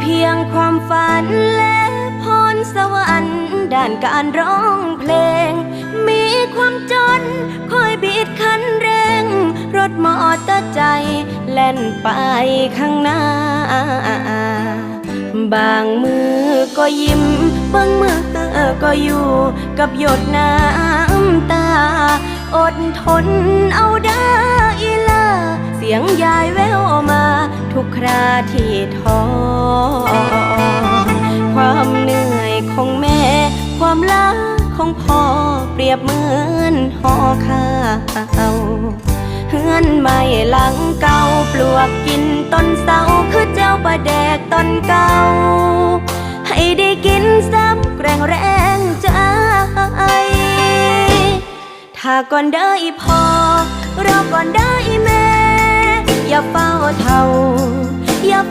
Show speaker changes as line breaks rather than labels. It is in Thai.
เพียงความฝันและพรสวรรค์ด้านการร้องเพลง มีความจนคอยบีดคันเร่ง รถมอเตอร์ใจแล่นไปข้างหน้า บางมือก็ยิ้ม บางมือก็อยู่กับหยดน้ำตา อดทนเอาได้ละเสียงยายแว ทุกคราที่ท้อความเหนื่อยของแม่ ความล้าของพ่อเปรียบเหมือนห่อข้าวเฮือนใหม่หลังเก่าปลวกกินต้นเสาคือเจ้าประแดกต้นเก่า ให้ได้กินซ้ำแกร่งแรงใจถ้าก่อนได้พอรอก่อนได้แม่ อย่าเฝ้าเท่าอย่า